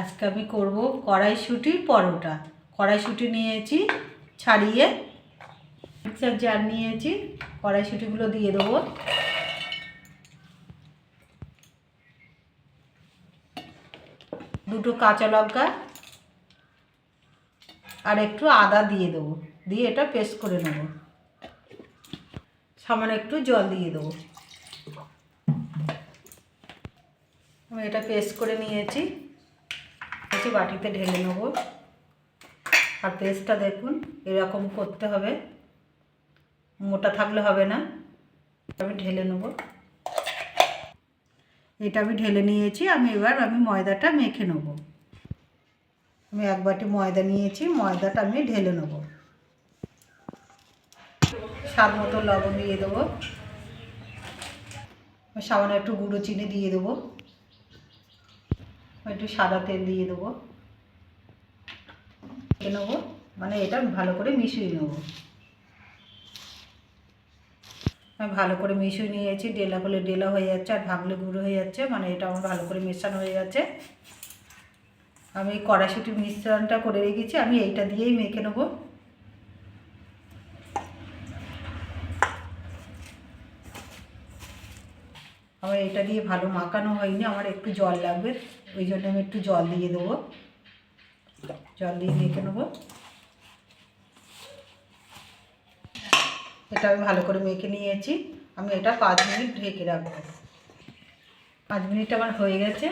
আজকে আমি করব কড়াইশুঁটি পরোটা। কড়াইশুঁটি নিয়েছি, ছাড়িয়ে মিক্সার জার নিয়েছি, কড়াইশুঁটিগুলো দিয়ে দেবো। দুটো কাঁচা লঙ্কা আর একটু আদা দিয়ে দেবো। দিয়ে এটা পেস্ট করে নেব। সামান্য একটু জল দিয়ে দেবো। আমি এটা পেস্ট করে নিয়েছি। একটু বাটিতে ঢেলে নেব। আর পেস্টটা দেখুন, এরকম করতে হবে। মোটা থাকলে হবে না। আমি ঢেলে নেব। এটা আমি ঢেলে নিয়েছি। আমি এবার আমি ময়দাটা মেখে নেব। আমি এক বাটি ময়দা নিয়েছি। ময়দাটা আমি ঢেলে নেব। স্বাদ মতো লবণ দিয়ে দেবো। সামান্য একটু গুঁড়ো চিনি দিয়ে দেবো। একটু সাদা তেল দিয়ে দেবো। নেব মানে এটা ভালো করে মিশিয়ে নেব। আমি ভালো করে মিশিয়ে নিয়েছি, ডেলা করলে ডেলা হয়ে যাচ্ছে আর ভাগলে গুঁড়ো হয়ে যাচ্ছে মানে এটা আমার ভালো করে মেশানো হয়ে যাচ্ছে আমি কড়াশুটির মিশ্রণটা করে রেখেছি, আমি এইটা দিয়েই মেখে নেব। আমার এটা দিয়ে ভালো মাখানো হয়নি, আমার একটু জল লাগবে, ওই জন্য আমি একটু জল দিয়ে দেবো। জল দিয়ে মেখে নেব। এটা আমি ভালো করে মেখে নিয়েছি, আমি এটা পাঁচ মিনিট ঢেকে রাখব। পাঁচ মিনিট আমার হয়ে গেছে।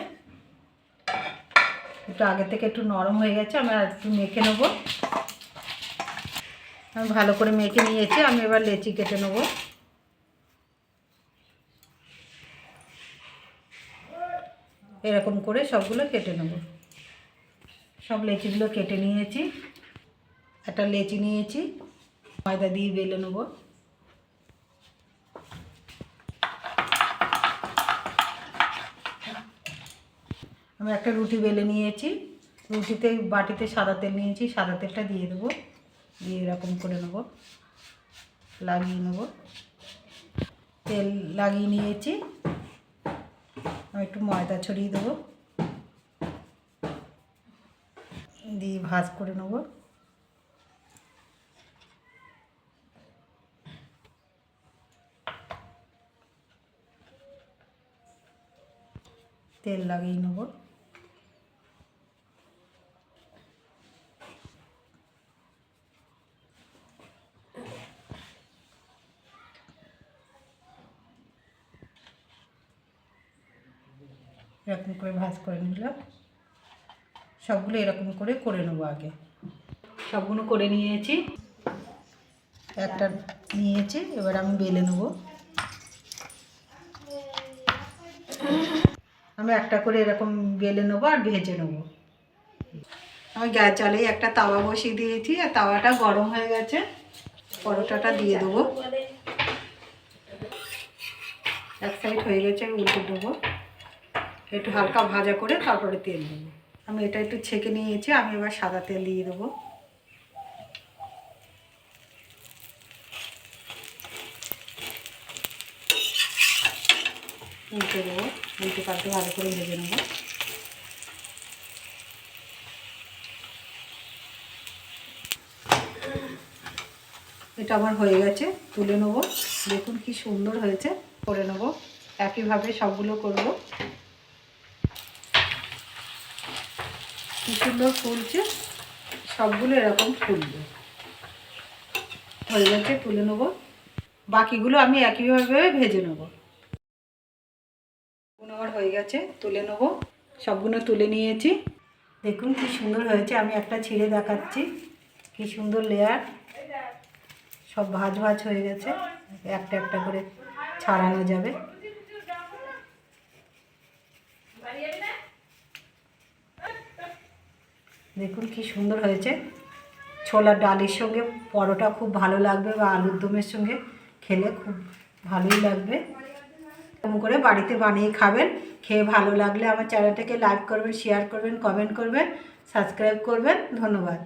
একটু আগে থেকে একটু নরম হয়ে গেছে, আমি আর একটু মেখে নেব। আমি ভালো করে মেখে নিয়েছি, আমি এবার লেচি কেটে নেব। এরকম করে সবগুলো কেটে নেব। সব লেচিগুলো কেটে নিয়েছি। একটা লেচি নিয়েছি, ময়দা দিয়ে বেলে নেব। আমি একটা রুটি বেলে নিয়েছি। রুটিতে বাটিতে সাদা তেল নিয়েছি, সাদা তেলটা দিয়ে দেবো। দিয়ে এরকম করে নেব। লাগিয়ে নেব। তেল লাগিয়ে নিয়েছি। আমি একটু ময়দা ছড়িয়ে দেবো। দিয়ে ভাজ করে নেব। তেল লাগিয়ে নেব। এরকম করে ভাজ করে নিলাম। সবগুলো এরকম করে করে নেব আগে। সবগুলো করে নিয়েছি। একটা নিয়েছি এবার আমি বেলে নেব। আমি একটা করে এরকম বেলে নেব আর ভেজে নেব। আমি গ্যাস চালে একটা তাওয়া বসিয়ে দিয়েছি আর তাওয়াটা গরম হয়ে গেছে। পরোটাটা দিয়ে দেবো। এক সাইড হয়ে গেছে আমি উল্টে দেবো। একটু হালকা ভাজা করে তারপরে তেল দেবো। আমি এটা একটু ছেঁকে নিয়েছি, আমি এবার সাদা তেল দিয়ে দেবো। উল্টে দেবো, উল্টে পাল্টে ভালো করে ভেজে নেব। এটা আমার হয়ে গেছে, তুলে নেব। দেখুন কি সুন্দর হয়েছে, করে নেব। একইভাবে সবগুলো করব। কি সুন্দর ফুলছে, সবগুলো এরকম ফুলবে। হয়ে গেছে তুলে নেব। বাকিগুলো আমি একইভাবে ভেজে নেব। আমার হয়ে গেছে, তুলে নেব। সবগুলো তুলে নিয়েছি। দেখুন কি সুন্দর হয়েছে, আমি একটা ছিঁড়ে দেখাচ্ছি। কি সুন্দর লেয়ার সব ভাজ ভাজ হয়ে গেছে। একটা একটা করে ছাড়ানো যাবে। দেখুন কি সুন্দর হয়েছে। ছোলার ডালের সঙ্গে পরোটা খুব ভালো লাগবে বা আলুর দমের সঙ্গে খেলে খুব ভালোই লাগবে। এরকম করে বাড়িতে বানিয়ে খাবেন। খেয়ে ভালো লাগলে আমার চ্যানেলটাকে লাইক করবেন, শেয়ার করবেন, কমেন্ট করবেন, সাবস্ক্রাইব করবেন। ধন্যবাদ।